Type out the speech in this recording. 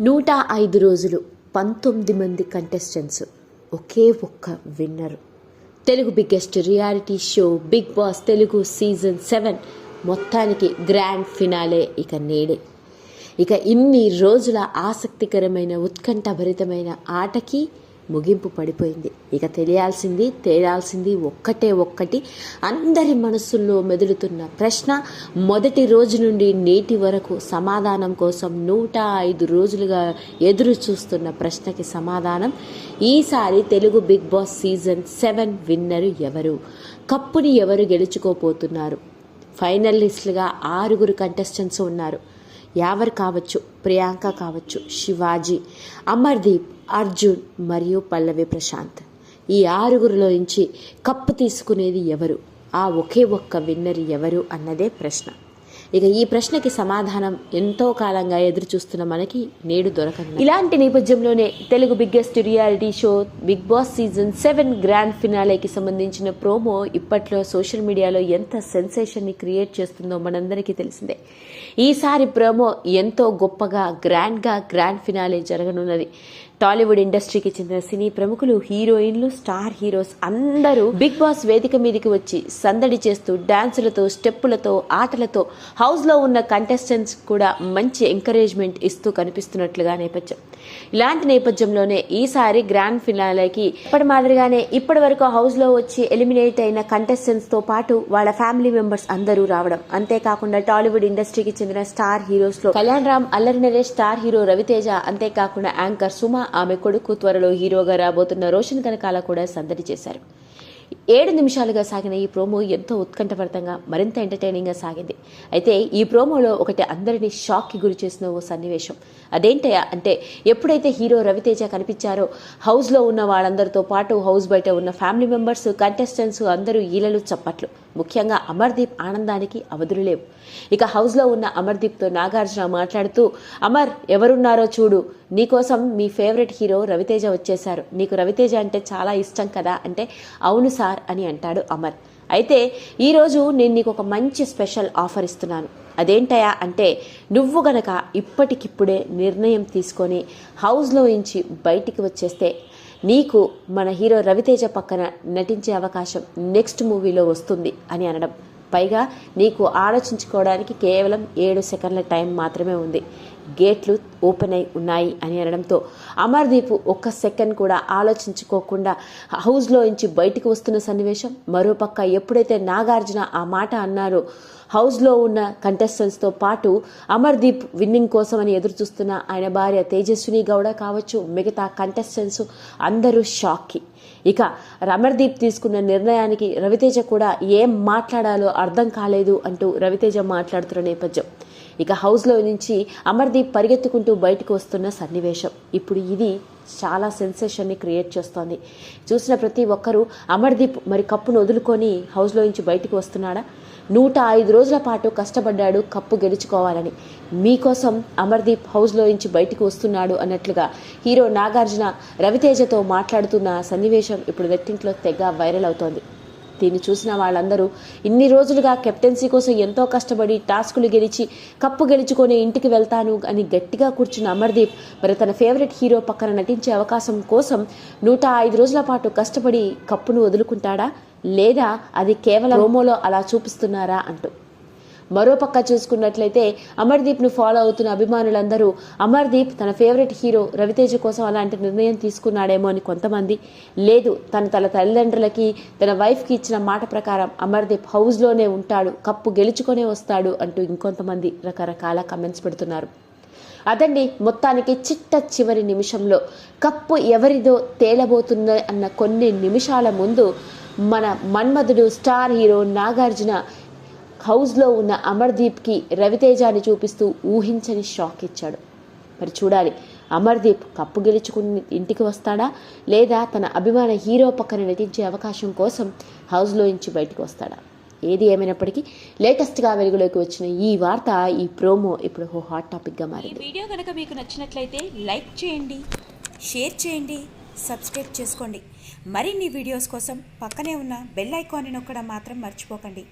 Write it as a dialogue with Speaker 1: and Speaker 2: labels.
Speaker 1: నూట ఐదు రోజులు పంతొమ్మిది మంది కంటెస్టెంట్స్ ఒకే ఒక్క winner Telugu biggest reality show Big Boss Telugu season seven మొత్తానికి గ్రాండ్ ఫినాలే ఇక నేడే. ఇక ఇన్ని రోజుల ఆసక్తికరమైన ఉత్కంఠభరితమైన ఆటకి ముగింపు పడిపోయింది. ఇక తెలియాల్సింది తేలాల్సింది ఒక్కటే ఒక్కటి. అందరి మనసుల్లో మెదులుతున్న ప్రశ్న మొదటి రోజు నుండి నేటి వరకు సమాధానం కోసం నూట ఐదు రోజులుగా ఎదురు చూస్తున్న ప్రశ్నకి సమాధానం ఈసారి Telugu Big Boss season seven winner ఎవరు? కప్పుని ఎవరు గెలుచుకోపోతున్నారు ఫైనలిస్టులుగా ఆరుగురు కంటెస్టెంట్స్ ఉన్నారు. యావర్ కావచ్చు ప్రియాంక కావచ్చు శివాజీ అమర్దీప్ అర్జున్ మరియు పల్లవి ప్రశాంత్. ఈ ఆరుగురిలో నుంచి కప్పు తీసుకునేది ఎవరు? ఆ ఒకే ఒక్క విన్నర్ ఎవరు? అన్నదే ప్రశ్న. ఇక ఈ ప్రశ్నకి సమాధానం ఎంతో కాలంగా ఎదురు చూస్తున్న మనకి నేడు దొరకదు. ఇలాంటి నేపథ్యంలోనే Telugu biggest reality show Big Boss season seven grand ఫినాలేకి సంబంధించిన ప్రోమో ఇప్పట్లో సోషల్ మీడియాలో ఎంత సెన్సేషన్ని క్రియేట్ చేస్తుందో మనందరికీ తెలిసిందే. ఈసారి ప్రోమో ఎంతో గొప్పగా గ్రాండ్గా గ్రాండ్ ఫినాలే జరగనున్నది. టాలీవుడ్ ఇండస్ట్రీకి చెందిన సినీ ప్రముఖులు హీరోయిన్లు స్టార్ హీరోస్ అందరూ బిగ్ బాస్ వేదిక మీదకి వచ్చి సందడి చేస్తూ డాన్సులతో స్టెప్పులతో ఆటలతో హౌస్లో ఉన్న కంటెస్టెంట్స్ కూడా మంచి ఎంకరేజ్మెంట్ ఇస్తూ కనిపిస్తున్నట్లుగా నేపథ్యం. ఇలాంటి నేపథ్యంలోనే ఈసారి గ్రాండ్ ఫినాలేకి ఇప్పటి మాదిరిగానే ఇప్పటి వరకు హౌస్లో వచ్చి ఎలిమినేట్ అయిన కంటెస్టెంట్స్తో పాటు వాళ్ళ ఫ్యామిలీ మెంబర్స్ అందరూ రావడం. అంతేకాకుండా టాలీవుడ్ ఇండస్ట్రీకి చెందిన star హీరోస్లో Kalyan Ram Allari Naresh star hero Raviteja అంతేకాకుండా యాంకర్ సుమ ఆమె కొడుకు త్వరలో హీరోగా రాబోతున్న రోషన్ కనకాల కూడా సందడి చేశారు. ఏడు నిమిషాలుగా సాగిన ఈ ప్రోమో ఎంతో ఉత్కంఠభరితంగా మరింత ఎంటర్టైనింగ్గా సాగింది. అయితే ఈ ప్రోమోలో ఒకటి అందరినీ షాక్కి గురి చేసిన ఓ సన్నివేశం. అదేంటయా అంటే ఎప్పుడైతే హీరో రవితేజ కనిపించారో హౌస్లో ఉన్న వాళ్ళందరితో పాటు హౌస్ బయట ఉన్న ఫ్యామిలీ మెంబర్స్ కంటెస్టెంట్స్ అందరూ ఈలలు చప్పట్లు. ముఖ్యంగా అమర్దీప్ ఆనందానికి అవధులు లేవు. ఇక హౌస్లో ఉన్న అమర్దీప్తో నాగార్జున మాట్లాడుతూ అమర్ ఎవరున్నారో చూడు. నీకోసం మీ ఫేవరెట్ హీరో రవితేజ వచ్చేశారు. నీకు రవితేజ అంటే చాలా ఇష్టం కదా అంటే అవును సార్ అని అంటాడు అమర్. అయితే ఈరోజు నేను నీకు ఒక మంచి స్పెషల్ ఆఫర్ ఇస్తున్నాను. అదేంటయా అంటే నువ్వు గనక ఇప్పటికిప్పుడే నిర్ణయం తీసుకొని హౌస్లో నుంచి బయటికి వచ్చేస్తే నీకు మన హీరో రవితేజ పక్కన నటించే అవకాశం నెక్స్ట్ మూవీలో వస్తుంది అని అనడం. పైగా నీకు ఆలోచించుకోవడానికి కేవలం ఏడు సెకండ్ల టైం మాత్రమే ఉంది. గేట్లు ఓపెన్ అయి ఉన్నాయి అని అనడంతో అమర్దీప్ ఒక్క సెకండ్ కూడా ఆలోచించుకోకుండా హౌస్లో నుంచి బయటకు వస్తున్న సన్నివేశం మరోపక్క ఎప్పుడైతే నాగార్జున ఆ మాట అన్నారో హౌస్లో ఉన్న కంటెస్టెంట్స్తో పాటు అమర్దీప్ విన్నింగ్ కోసం అని ఎదురు చూస్తున్న ఆయన భార్య తేజస్విని గౌడ కావచ్చు మిగతా కంటెస్టెంట్స్ అందరూ షాక్కి. ఇక రమర్దీప్ తీసుకున్న నిర్ణయానికి రవితేజ కూడా ఏం మాట్లాడాలో అర్థం కాలేదు అంటూ రవితేజ మాట్లాడుతున్న నేపథ్యం. ఇక హౌస్లో నుంచి అమర్దీప్ పరిగెత్తుకుంటూ బయటకు వస్తున్న సన్నివేశం. ఇప్పుడు ఇది చాలా సెన్సేషన్ని క్రియేట్ చేస్తోంది. చూసిన ప్రతి ఒక్కరూ అమర్దీప్ మరి కప్పును వదులుకొని హౌస్లో నుంచి బయటకు వస్తున్నాడా? నూట ఐదు రోజుల పాటు కష్టపడ్డాడు కప్పు గెలుచుకోవాలని. మీకోసం అమర్దీప్ హౌస్లో నుంచి బయటకు వస్తున్నాడు అన్నట్లుగా హీరో నాగార్జున రవితేజతో మాట్లాడుతున్న సన్నివేశం ఇప్పుడు నెట్టింట్లో తెగ వైరల్ అవుతోంది. దీన్ని చూసిన వాళ్ళందరూ ఇన్ని రోజులుగా కెప్టెన్సీ కోసం ఎంతో కష్టపడి టాస్కులు గెలిచి కప్పు గెలుచుకొని ఇంటికి వెళ్తాను అని గట్టిగా కూర్చున్న అమర్దీప్ మరి తన ఫేవరెట్ హీరో పక్కన నటించే అవకాశం కోసం నూట ఐదు రోజుల పాటు కష్టపడి కప్పును వదులుకుంటాడా? లేదా అది కేవలం రోమోలో అలా చూపిస్తున్నారా అంటూ. మరోపక్క చూసుకున్నట్లయితే అమర్దీప్ను ఫాలో అవుతున్న అభిమానులందరూ అమర్దీప్ తన ఫేవరెట్ హీరో రవితేజ కోసం అలాంటి నిర్ణయం తీసుకున్నాడేమో అని కొంతమంది. లేదు తను తన తల్లిదండ్రులకి తన వైఫ్కి ఇచ్చిన మాట ప్రకారం అమర్దీప్ హౌస్లోనే ఉంటాడు కప్పు గెలుచుకొనే వస్తాడు అంటూ ఇంకొంతమంది రకరకాల కమెంట్స్ పెడుతున్నారు. అదండి మొత్తానికి చిట్ట చివరి నిమిషంలో. కప్పు ఎవరిదో తేలబోతుంది అన్న కొన్ని నిమిషాల ముందు మన మన్మధుడు స్టార్ హీరో నాగార్జున హౌస్లో ఉన్న అమర్దీప్కి రవితేజాని చూపిస్తూ ఊహించని షాక్ ఇచ్చాడు. మరి చూడాలి అమర్దీప్ కప్పు గెలుచుకుని ఇంటికి వస్తాడా? లేదా తన అభిమాన హీరో పక్కన నటించే అవకాశం కోసం హౌస్లో నుంచి బయటకు వస్తాడా? ఏది ఏమైనప్పటికీ లేటెస్ట్గా వెలుగులోకి వచ్చిన ఈ వార్త ఈ ప్రోమో ఇప్పుడు ఓ హాట్ టాపిక్గా మారింది.
Speaker 2: వీడియో కనుక మీకు నచ్చినట్లయితే లైక్ చేయండి షేర్ చేయండి సబ్స్క్రైబ్ చేసుకోండి. మరిన్ని వీడియోస్ కోసం పక్కనే ఉన్న బెల్ ఐకాన్ని నొక్కడం మాత్రం మర్చిపోకండి.